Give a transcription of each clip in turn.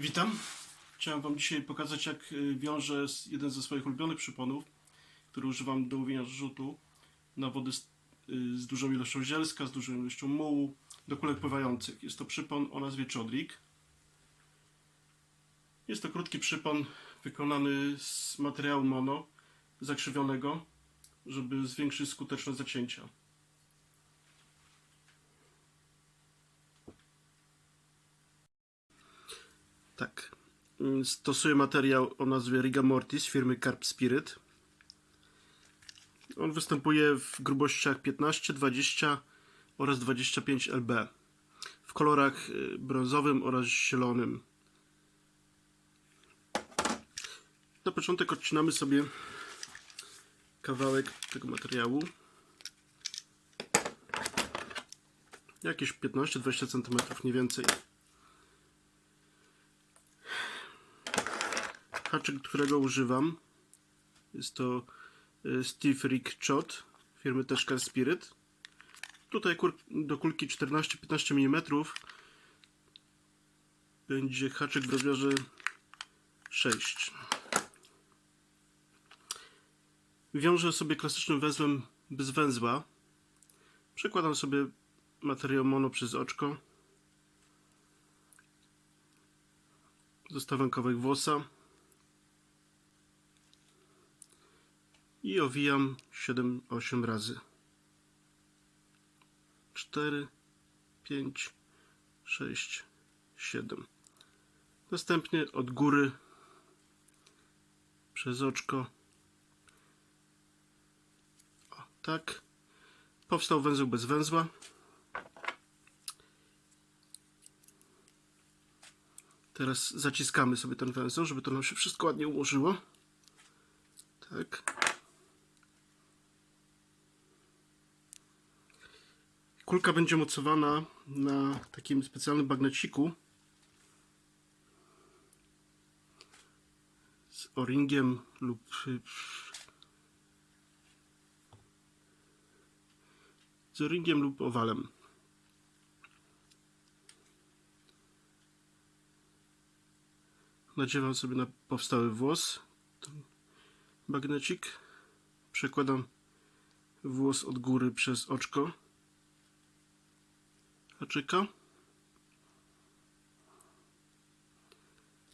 Witam. Chciałem Wam dzisiaj pokazać, jak y, wiążę jeden ze swoich ulubionych przyponów, który używam do łowienia rzutu na wody z, y, z dużą ilością zielska, z dużą ilością mułu, do kulek pływających. Jest to przypon o nazwie Chodrik. Jest to krótki przypon wykonany z materiału mono, zakrzywionego, żeby zwiększyć skuteczność zacięcia. Tak. Mm, Stosuję materiał o nazwie Riga Mortis firmy Carp Spirit. On występuje w grubościach 15, 20 oraz 25 lb. W kolorach y, brązowym oraz zielonym. Na początek odcinamy sobie kawałek tego materiału. Jakieś 15-20 cm, nie więcej. Haczyk, którego używam, jest to y, Steve Rick Chot firmy Car Spirit. Tutaj do kulki 14-15 mm będzie haczyk w rozmiarze 6. Wiążę sobie klasycznym węzłem bez węzła. Przekładam sobie materiał mono przez oczko. Zostawiam kawałek włosa. I owijam 7-8 razy. 4, 5, 6, 7. Następnie od góry przez oczko. O, tak. Powstał węzeł bez węzła. Teraz zaciskamy sobie ten węzeł, żeby to nam się wszystko ładnie ułożyło. Tak. Kulka będzie mocowana na takim specjalnym bagneciku z o-ringiem lub z o-ringiem lub owalem. Nadziewam sobie na powstały włos bagnecik. Przekładam włos od góry przez oczko haczyka.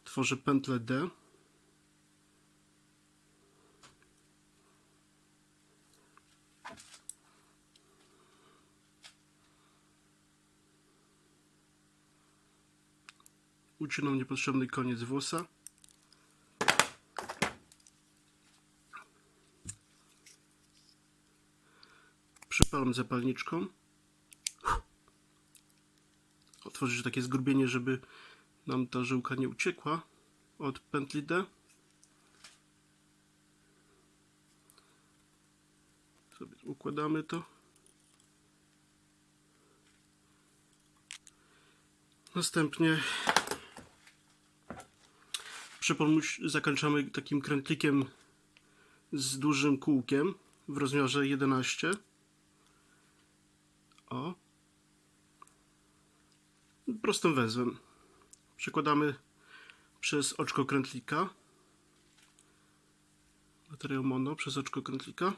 Tworzę pętlę D. Ucinam niepotrzebny koniec włosa. Przypalam zapalniczką otworzyć takie zgrubienie, żeby nam ta żyłka nie uciekła od pętli D. Sobie układamy to. Następnie przypon zakończamy takim krętlikiem z dużym kółkiem w rozmiarze 11. O, prostym węzłem. Przekładamy przez oczko krętlika. Materiał mono przez oczko krętlika.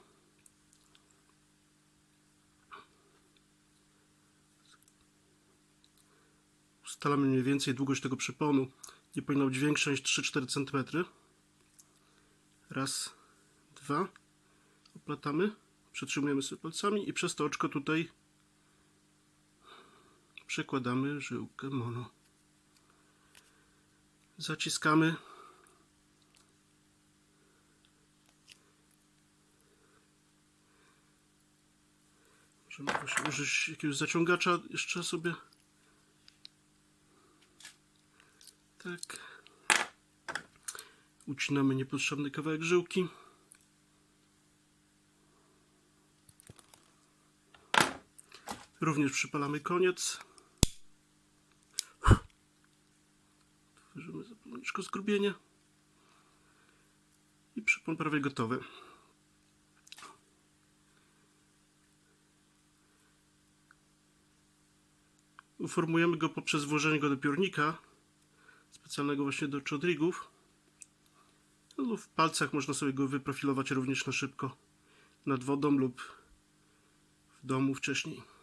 Ustalamy mniej więcej długość tego przyponu. Nie powinna być większa niż 3-4 cm. Raz, dwa. Oplatamy. Przytrzymujemy sobie palcami i przez to oczko tutaj przekładamy żyłkę mono. Zaciskamy. Możemy użyć jakiegoś zaciągacza jeszcze sobie. Tak. Ucinamy niepotrzebny kawałek żyłki. Również przypalamy koniec. Otworzymy zapalniczko zgrubienie. I przypon prawie gotowy. Uformujemy go poprzez włożenie go do piórnika specjalnego właśnie do chodrigów. No, w palcach można sobie go wyprofilować również na szybko nad wodą lub w domu wcześniej.